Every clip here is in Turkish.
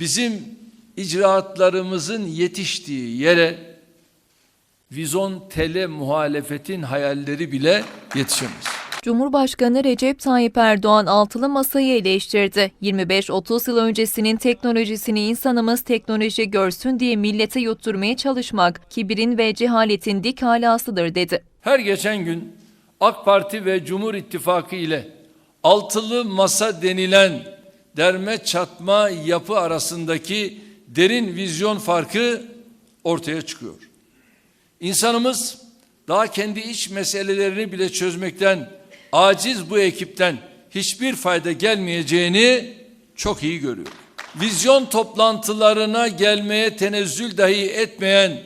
bizim icraatlarımızın yetiştiği yere vizon tele muhalefetin hayalleri bile yetişemez. Cumhurbaşkanı Recep Tayyip Erdoğan altılı masayı eleştirdi. 25-30 yıl öncesinin teknolojisini insanımız teknoloji görsün diye millete yutturmaya çalışmak kibrin ve cehaletin dik halasıdır dedi. Her geçen gün AK Parti ve Cumhur İttifakı ile altılı masa denilen derme çatma yapı arasındaki derin vizyon farkı ortaya çıkıyor. İnsanımız daha kendi iç meselelerini bile çözmekten aciz bu ekipten hiçbir fayda gelmeyeceğini çok iyi görüyor. Vizyon toplantılarına gelmeye tenezzül dahi etmeyen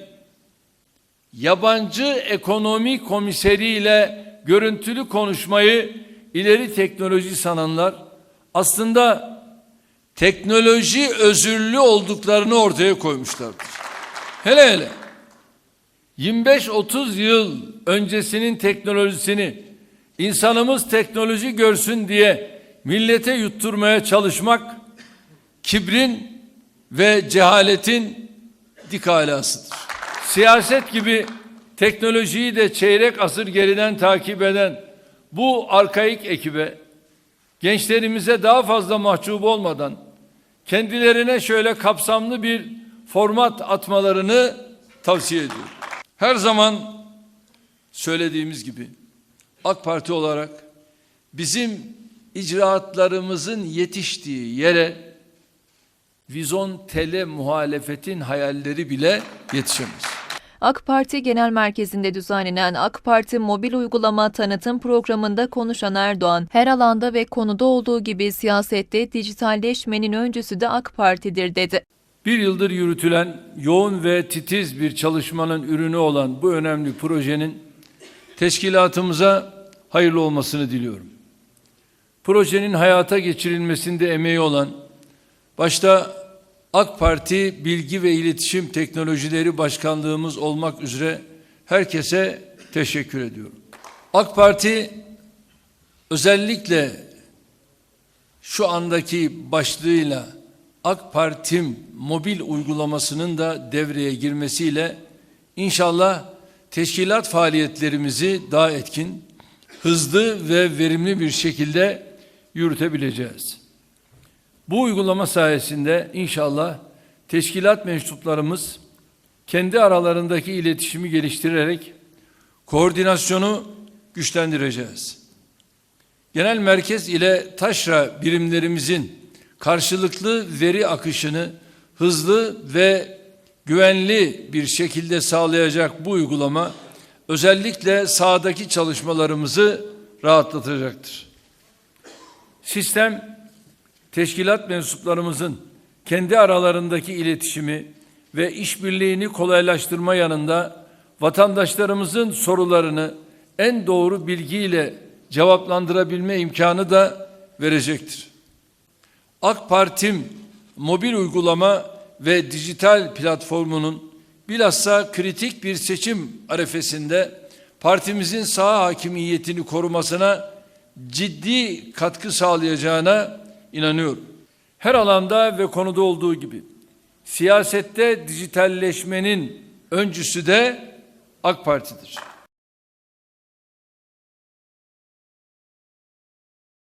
yabancı ekonomi komiseriyle görüntülü konuşmayı ileri teknoloji sananlar aslında teknoloji özürlü olduklarını ortaya koymuşlardır. Hele hele 25-30 yıl öncesinin teknolojisini insanımız teknoloji görsün diye millete yutturmaya çalışmak kibrin ve cehaletin dik alasıdır. Siyaset gibi teknolojiyi de çeyrek asır geriden takip eden bu arkaik ekibe gençlerimize daha fazla mahcup olmadan kendilerine şöyle kapsamlı bir format atmalarını tavsiye ediyorum. Her zaman söylediğimiz gibi AK Parti olarak bizim icraatlarımızın yetiştiği yere vizon tele muhalefetin hayalleri bile yetişemez. AK Parti Genel Merkezi'nde düzenlenen AK Parti mobil uygulama tanıtım programında konuşan Erdoğan, her alanda ve konuda olduğu gibi siyasette dijitalleşmenin öncüsü de AK Parti'dir dedi. Bir yıldır yürütülen yoğun ve titiz bir çalışmanın ürünü olan bu önemli projenin teşkilatımıza hayırlı olmasını diliyorum. Projenin hayata geçirilmesinde emeği olan başta AK Parti Bilgi ve İletişim Teknolojileri Başkanlığımız olmak üzere herkese teşekkür ediyorum. AK Parti özellikle şu andaki başlığıyla AK Partim mobil uygulamasının da devreye girmesiyle inşallah teşkilat faaliyetlerimizi daha etkin, hızlı ve verimli bir şekilde yürütebileceğiz. Bu uygulama sayesinde inşallah teşkilat mensuplarımız kendi aralarındaki iletişimi geliştirerek koordinasyonu güçlendireceğiz. Genel merkez ile taşra birimlerimizin karşılıklı veri akışını hızlı ve güvenli bir şekilde sağlayacak bu uygulama özellikle sahadaki çalışmalarımızı rahatlatacaktır. Sistem teşkilat mensuplarımızın kendi aralarındaki iletişimi ve işbirliğini kolaylaştırma yanında vatandaşlarımızın sorularını en doğru bilgiyle cevaplandırabilme imkanı da verecektir. AK Partim mobil uygulama ve dijital platformunun bilhassa kritik bir seçim arefesinde partimizin saha hakimiyetini korumasına ciddi katkı sağlayacağına inanıyorum. Her alanda ve konuda olduğu gibi siyasette dijitalleşmenin öncüsü de AK Parti'dir.